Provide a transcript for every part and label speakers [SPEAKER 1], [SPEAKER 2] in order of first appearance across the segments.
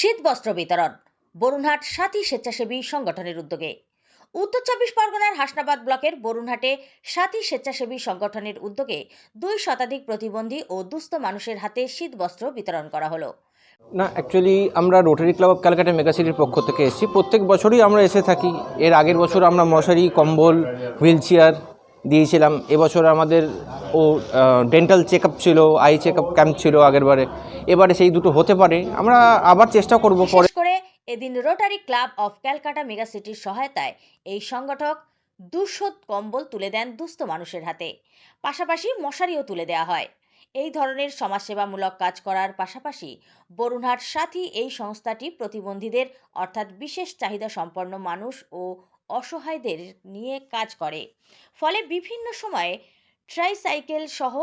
[SPEAKER 1] শীত বস্ত্র বিতরণ। বরুণহাট সাথী স্বেচ্ছাসেবী সংগঠনের উদ্যোগে। উত্তর চব্বিশ পরগনার হাসনাবাদ ব্লকের বরুণহাটে সাথী স্বেচ্ছাসেবী সংগঠনের উদ্যোগে দুই শতাধিক প্রতিবন্ধী ও দুস্থ মানুষের হাতে শীত বস্ত্র বিতরণ করা হলো।
[SPEAKER 2] না অ্যাকচুয়ালি আমরা রোটারি ক্লাব অফ ক্যালকাটা মেগাসিটির পক্ষ থেকে এসেছি। প্রত্যেক বছরই আমরা এসে থাকি। এর আগের বছর আমরা মশারি, কম্বল, হুইল চেয়ার দিয়েছিলাম। এবছর আমাদের ও ডেন্টাল চেক ছিল আই চেক আপ ক্যাম্প ছিল আগেরবারে এবারে সেই দুটো হতে পারে। আমরা আবার চেষ্টা করব পরে।
[SPEAKER 1] করে এদিন Rotary club of Calcutta mega সিটির সহায়তায় এই সংগঠক দুশো কম্বল তুলে দেন দুস্থ মানুষের হাতে। পাশাপাশি মশারিও তুলে দেওয়া হয়। এই ধরনের সমাজসেবামূলক কাজ করার পাশাপাশি বরুণহাট সাথী এই সংস্থাটি প্রতিবন্ধীদের, অর্থাৎ বিশেষ চাহিদা সম্পন্ন মানুষ ও অসহায়দের নিয়ে কাজ করে। ফলে বিভিন্ন সময়ে ট্রাইসাইকেল সহ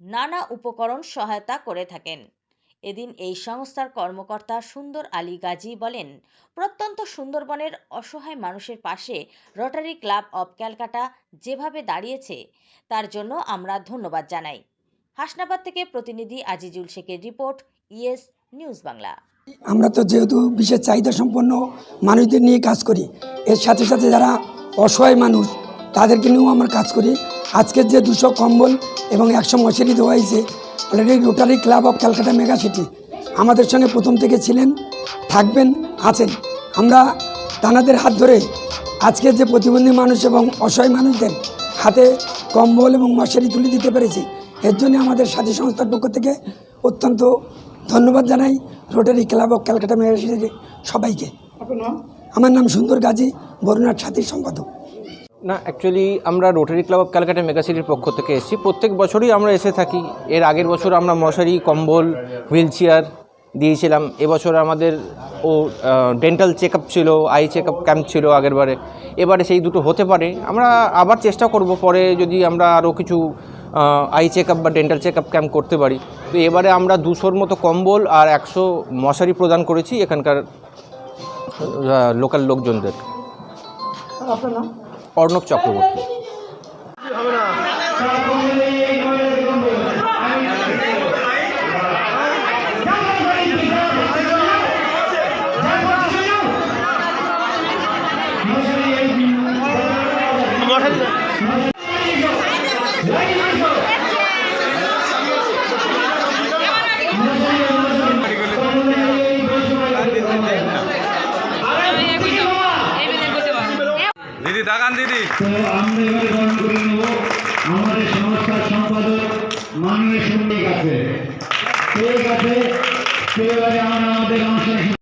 [SPEAKER 1] নানা উপকরণ সহায়তা করে থাকেন। এদিন এই সংস্থার কর্মকর্তা সুন্দর আলী গাজী বলেন, প্রত্যন্ত সুন্দরবনের অসহায় মানুষের পাশে রোটারি ক্লাব অব ক্যালকাটা যেভাবে দাঁড়িয়েছে, তার জন্য আমরা ধন্যবাদ জানাই। হাসনাবাদ থেকে প্রতিনিধি আজিজুল শেখের রিপোর্ট ইয়েস নিউজ বাংলা।
[SPEAKER 3] আমরা তো যেহেতু বিশেষ চাহিদা সম্পন্ন মানুষদের নিয়ে কাজ করি, এর সাথে সাথে যারা অসহায় মানুষ, তাদেরকে নিয়েও আমরা কাজ করি। আজকের যে দুশো কম্বল এবং একশো মশারি দেওয়া হয়েছে already Rotary club of Calcutta mega city আমাদের সঙ্গে প্রথম থেকে ছিলেন, থাকবেন, আছেন। আমরা তানাদের হাত ধরে আজকের যে প্রতিবন্ধী মানুষ এবং অসহায় মানুষদের হাতে কম্বল এবং মশারি তুলে দিতে পেরেছি, এর জন্য আমাদের সাথী সংস্থার পক্ষ থেকে অত্যন্ত ধন্যবাদ জানাই রোটারি ক্লাব অফ ক্যালকাটা মেগাসিটির সবাইকে। আমার নাম সুন্দর গাজী বরুণার সাথীর সম্পাদক।
[SPEAKER 2] না অ্যাকচুয়ালি আমরা রোটারি ক্লাব অফ ক্যালকাটা মেগাসিটির পক্ষ থেকে এসেছি। প্রত্যেক বছরই আমরা এসে থাকি। এর আগের বছর আমরা মশারি কম্বল হুইল চেয়ার দিয়েছিলাম। এবছর আমাদের ও ডেন্টাল চেক ছিল আই চেক আপ ক্যাম্প ছিল আগেরবারে। এবারে সেই দুটো হতে পারে। আমরা আবার চেষ্টা করব। পরে যদি আমরা আরও কিছু আই চেক আপ বা ডেন্টাল চেক আপ ক্যাম্প করতে পারি। তো এবারে আমরা দুশোর মতো কম্বল আর একশো মশারি প্রদান করেছি এখানকার লোকাল লোকজনদের। অর্ণব চক্রবর্তী।
[SPEAKER 4] দিদি তাকান দিদি।
[SPEAKER 5] তো গ্রহণ করে নেব আমাদের সংস্থার সম্পাদক মাননীয় সন্দীপ আছে। এবারে আমরা